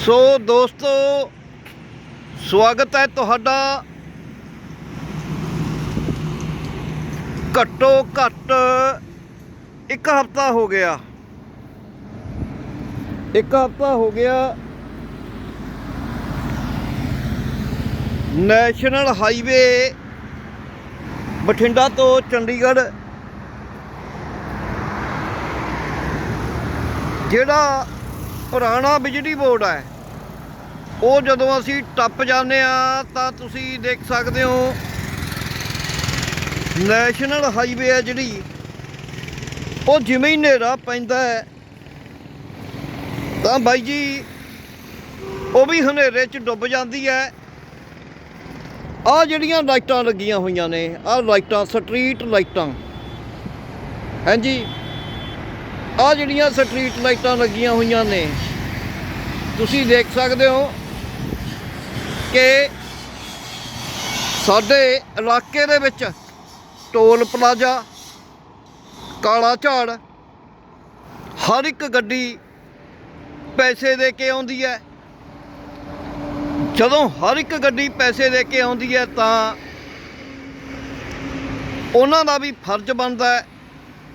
ਸੋ ਦੋਸਤੋ, ਸਵਾਗਤ ਹੈ ਤੁਹਾਡਾ। ਘੱਟੋ ਘੱਟ ਇੱਕ ਹਫਤਾ ਹੋ ਗਿਆ। ਇੱਕ ਹਫਤਾ ਹੋ ਗਿਆ। ਨੈਸ਼ਨਲ ਹਾਈਵੇ ਬਠਿੰਡਾ ਤੋਂ ਚੰਡੀਗੜ੍ਹ, ਜਿਹੜਾ ਪੁਰਾਣਾ ਬਿਜਲੀ ਬੋਰਡ ਹੈ। ਉਹ ਜਦੋਂ ਅਸੀਂ ਟੱਪ ਜਾਂਦੇ ਆ, ਤਾਂ ਤੁਸੀਂ ਦੇਖ ਸਕਦੇ ਹੋ ਨੈਸ਼ਨਲ ਹਾਈਵੇ ਹੈ ਜਿਹੜੀ। ਉਹ ਜਿਵੇਂ ਹੀ ਹਨੇਰਾ ਪੈਂਦਾ ਹੈ, ਤਾਂ ਬਾਈ ਜੀ, ਉਹ ਵੀ ਹਨੇਰੇ 'ਚ ਡੁੱਬ ਜਾਂਦੀ ਹੈ। ਆ ਜਿਹੜੀਆਂ ਲਾਈਟਾਂ ਲੱਗੀਆਂ ਹੋਈਆਂ ਨੇ, ਆ ਲਾਈਟਾਂ, ਸਟਰੀਟ ਲਾਈਟਾਂ। ਹਾਂਜੀ ਆ ਜਿਹੜੀਆਂ ਸਟਰੀਟ ਲਾਈਟਾਂ ਲੱਗੀਆਂ ਹੋਈਆਂ ਨੇ, ਤੁਸੀਂ ਦੇਖ ਸਕਦੇ ਹੋ ਕਿ ਸਾਡੇ ਇਲਾਕੇ ਦੇ ਵਿੱਚ ਟੋਲ ਪਲਾਜ਼ਾ, ਕਾਲਾ ਝਾੜ, ਹਰ ਇੱਕ ਗੱਡੀ ਪੈਸੇ ਦੇ ਕੇ ਆਉਂਦੀ ਹੈ। ਜਦੋਂ ਹਰ ਇੱਕ ਗੱਡੀ ਪੈਸੇ ਦੇ ਕੇ ਆਉਂਦੀ ਹੈ ਤਾਂ ਉਹਨਾਂ ਦਾ ਵੀ ਫਰਜ਼ ਬਣਦਾ ਹੈ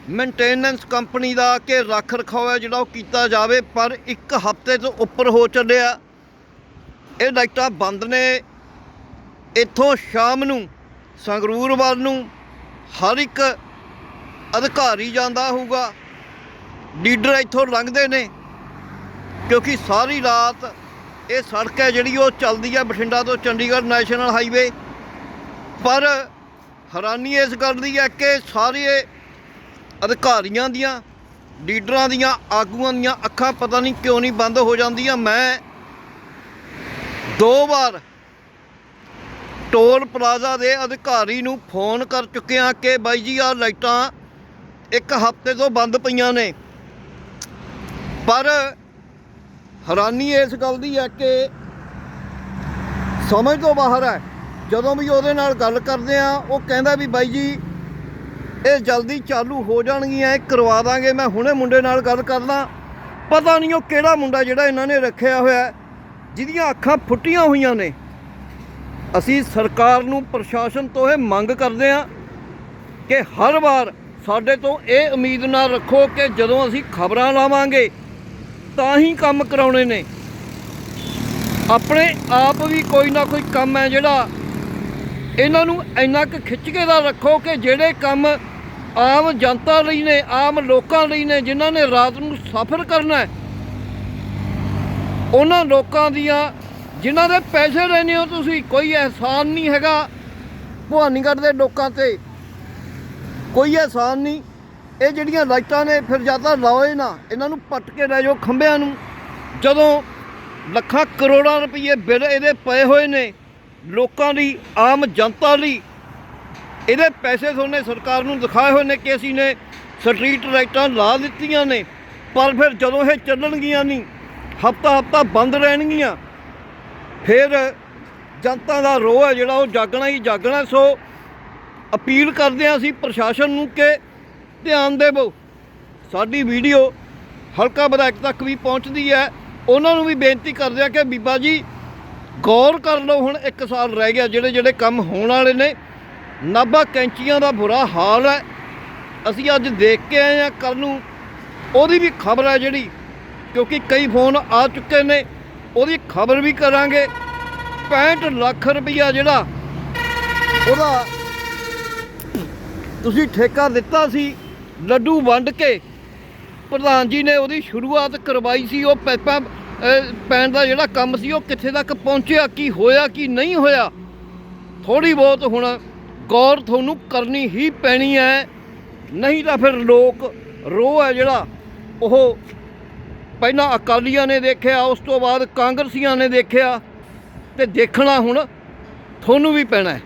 ਮੇਨਟੇਨੈਂਸ ਕੰਪਨੀ ਦਾ ਕਿ ਰੱਖ ਰਖਾਓ ਹੈ ਜਿਹੜਾ ਉਹ ਕੀਤਾ ਜਾਵੇ, ਪਰ ਇੱਕ ਹਫ਼ਤੇ ਤੋਂ ਉੱਪਰ ਹੋ ਚੱਲਿਆ। ਇਹ ਲਾਈਟਾਂ ਬੰਦ ਨੇ। ਇੱਥੋਂ ਸ਼ਾਮ ਨੂੰ, ਸੰਗਰੂਰ ਵੱਲ ਨੂੰ ਹਰ ਇੱਕ ਅਧਿਕਾਰੀ ਜਾਂਦਾ ਹੋਊਗਾ। ਲੀਡਰ ਇੱਥੋਂ ਲੰਘਦੇ ਨੇ, ਕਿਉਂਕਿ ਸਾਰੀ ਰਾਤ ਇਹ ਸੜਕ ਹੈ ਜਿਹੜੀ ਉਹ ਚੱਲਦੀ ਹੈ ਬਠਿੰਡਾ ਤੋਂ ਚੰਡੀਗੜ੍ਹ ਨੈਸ਼ਨਲ ਹਾਈਵੇ। ਪਰ ਹੈਰਾਨੀ ਇਸ ਗੱਲ ਦੀ ਹੈ ਕਿ ਸਾਰੇ ਅਧਿਕਾਰੀਆਂ ਦੀਆਂ, ਲੀਡਰਾਂ ਦੀਆਂ, ਆਗੂਆਂ ਦੀਆਂ ਅੱਖਾਂ ਪਤਾ ਨਹੀਂ ਕਿਉਂ ਨਹੀਂ ਬੰਦ ਹੋ ਜਾਂਦੀਆਂ। ਮੈਂ ਦੋ ਵਾਰ ਟੋਲ ਪਲਾਜ਼ਾ ਦੇ ਅਧਿਕਾਰੀ ਨੂੰ ਫੋਨ ਕਰ ਚੁੱਕਿਆ ਕਿ ਬਾਈ ਜੀ ਆ ਲਾਈਟਾਂ ਇੱਕ ਹਫ਼ਤੇ ਤੋਂ ਬੰਦ ਪਈਆਂ ਨੇ। ਪਰ ਹੈਰਾਨੀ ਇਸ ਗੱਲ ਦੀ ਹੈ ਕਿ ਸਮਝ ਤੋਂ ਬਾਹਰ ਹੈ, ਜਦੋਂ ਵੀ ਉਹਦੇ ਨਾਲ ਗੱਲ ਕਰਦੇ ਆ, ਉਹ ਕਹਿੰਦਾ ਵੀ ਬਾਈ ਜੀ ਇਹ ਜਲਦੀ ਚਾਲੂ ਹੋ ਜਾਣਗੀਆਂ, ਇਹ ਕਰਵਾ ਦਾਂਗੇ, ਮੈਂ ਹੁਣੇ ਮੁੰਡੇ ਨਾਲ ਗੱਲ ਕਰਦਾ ਪਤਾ ਨਹੀਂ ਉਹ ਕਿਹੜਾ ਮੁੰਡਾ ਜਿਹੜਾ ਇਹਨਾਂ ਨੇ ਰੱਖਿਆ ਹੋਇਆ ਜਿਹਦੀਆਂ ਅੱਖਾਂ ਫੁੱਟੀਆਂ ਹੋਈਆਂ ਨੇ। ਅਸੀਂ ਸਰਕਾਰ ਨੂੰ, ਪ੍ਰਸ਼ਾਸਨ ਤੋਂ ਇਹ ਮੰਗ ਕਰਦੇ ਆ ਕਿ ਹਰ ਵਾਰ ਸਾਡੇ ਤੋਂ ਇਹ ਉਮੀਦ ਨਾ ਰੱਖੋ ਕਿ ਜਦੋਂ ਅਸੀਂ ਖਬਰਾਂ ਲਾਵਾਂਗੇ, ਤਾਂ ਹੀ ਕੰਮ ਕਰਾਉਣੇ ਨੇ। ਆਪਣੇ ਆਪ ਵੀ ਕੋਈ ਨਾ ਕੋਈ ਕੰਮ ਹੈ ਜਿਹੜਾ ਇਹਨਾਂ ਨੂੰ ਇੰਨਾ ਕੁ ਖਿੱਚ ਕੇ ਦਾ ਰੱਖੋ ਕਿ ਜਿਹੜੇ ਕੰਮ ਆਮ ਜਨਤਾ ਲਈ ਨੇ, ਆਮ ਲੋਕਾਂ ਲਈ ਨੇ, ਜਿਨ੍ਹਾਂ ਨੇ ਰਾਤ ਨੂੰ ਸਫ਼ਰ ਕਰਨਾ ਹੈ। ਉਹਨਾਂ ਲੋਕਾਂ ਦੀਆਂ ਜਿਨ੍ਹਾਂ ਦੇ ਪੈਸੇ ਲੈਣੇ ਹੋ ਤੁਸੀਂ, ਕੋਈ ਅਹਿਸਾਨ ਨਹੀਂ ਹੈਗਾ ਭਵਾਨੀਗੜ੍ਹ ਦੇ ਲੋਕਾਂ ਤੇ। ਕੋਈ ਅਹਿਸਾਨ ਨਹੀਂ। ਇਹ ਜਿਹੜੀਆਂ ਲਾਈਟਾਂ ਨੇ, ਫਿਰ ਜ਼ਿਆਦਾ ਲਾਓਏ ਨਾ, ਇਹਨਾਂ ਨੂੰ ਪੱਟ ਕੇ ਲੈ ਜਾਓ ਖੰਭਿਆਂ ਨੂੰ। ਜਦੋਂ ਲੱਖਾਂ ਕਰੋੜਾਂ ਰੁਪਏ ਬਿੱਲ ਇਹਦੇ ਪਏ ਹੋਏ ਨੇ, ਲੋਕਾਂ ਲਈ, ਆਮ ਜਨਤਾ ਲਈ ਇਹਦੇ ਪੈਸੇ ਤੁਹਾਨੂੰ ਸਰਕਾਰ ਨੂੰ ਦਿਖਾਏ ਹੋਏ ਨੇ ਕਿ ਅਸੀਂ ਨੇ ਸਟਰੀਟ ਲਾਈਟਾਂ ਲਾ ਦਿੱਤੀਆਂ ਨੇ, ਪਰ ਫਿਰ ਜਦੋਂ ਇਹ ਚੱਲਣਗੀਆਂ ਨਹੀਂ, ਹਫਤਾ ਹਫਤਾ ਬੰਦ ਰਹਿਣਗੀਆਂ। ਫਿਰ ਜਨਤਾ ਦਾ ਰੋਹ ਹੈ ਜਿਹੜਾ ਉਹ ਜਾਗਣਾ ਹੀ ਜਾਗਣਾ, ਸੋ ਅਪੀਲ ਕਰਦੇ ਹਾਂ ਅਸੀਂ ਪ੍ਰਸ਼ਾਸਨ ਨੂੰ ਕਿ ਧਿਆਨ ਦੇਵੋ। ਸਾਡੀ ਵੀਡੀਓ ਹਲਕਾ ਵਿਧਾਇਕ ਤੱਕ ਵੀ ਪਹੁੰਚਦੀ ਹੈ। ਉਹਨਾਂ ਨੂੰ ਵੀ ਬੇਨਤੀ ਕਰਦੇ ਆ ਕਿ ਬੀਬਾ ਜੀ, ਗੌਰ ਕਰ ਲਓ, ਹੁਣ 1 ਸਾਲ ਰਹਿ ਗਿਆ ਜਿਹੜੇ ਜਿਹੜੇ ਕੰਮ ਹੋਣ ਵਾਲੇ ਨੇ ਨਾਭਾ ਕੈਂਚੀਆਂ ਦਾ ਬੁਰਾ ਹਾਲ ਹੈ। ਅਸੀਂ ਅੱਜ ਦੇਖ ਕੇ ਆਏ ਆ ਕੱਲ ਨੂੰ ਉਹਦੀ ਵੀ ਖਬਰ ਹੈ ਜਿਹੜੀ, ਕਿਉਂਕਿ ਕਈ ਫੋਨ ਆ ਚੁੱਕੇ ਨੇ, ਉਹਦੀ ਖਬਰ ਵੀ ਕਰਾਂਗੇ। 65 ਲੱਖ ਰੁਪਈਆ ਜਿਹੜਾ ਉਹਦਾ ਤੁਸੀਂ ਠੇਕਾ ਦਿੱਤਾ ਸੀ, ਲੱਡੂ ਵੰਡ ਕੇ। ਪ੍ਰਧਾਨ ਜੀ ਨੇ ਉਹਦੀ ਸ਼ੁਰੂਆਤ ਕਰਵਾਈ ਸੀ, ਉਹ ਪੈਪਾਂ ਪੈਣ ਦਾ ਜਿਹੜਾ ਕੰਮ ਸੀ, ਉਹ ਕਿੱਥੇ ਤੱਕ ਪਹੁੰਚਿਆ, ਕੀ ਹੋਇਆ, ਕੀ ਨਹੀਂ ਹੋਇਆ ਥੋੜੀ ਬਹੁਤ ਹੁਣ ਗੌਰ ਤੁਹਾਨੂੰ ਕਰਨੀ ਹੀ ਪੈਣੀ ਹੈ। ਨਹੀਂ ਤਾਂ ਫਿਰ ਲੋਕ ਰੋਹ ਹੈ ਜਿਹੜਾ, ਉਹ ਪਹਿਲਾਂ ਅਕਾਲੀਆਂ ਨੇ ਦੇਖਿਆ, ਉਸ ਤੋਂ ਬਾਅਦ ਕਾਂਗਰਸੀਆਂ ਨੇ ਦੇਖਿਆ ਤੇ ਦੇਖਣਾ ਹੁਣ ਤੁਹਾਨੂੰ ਵੀ ਪੈਣਾ ਹੈ।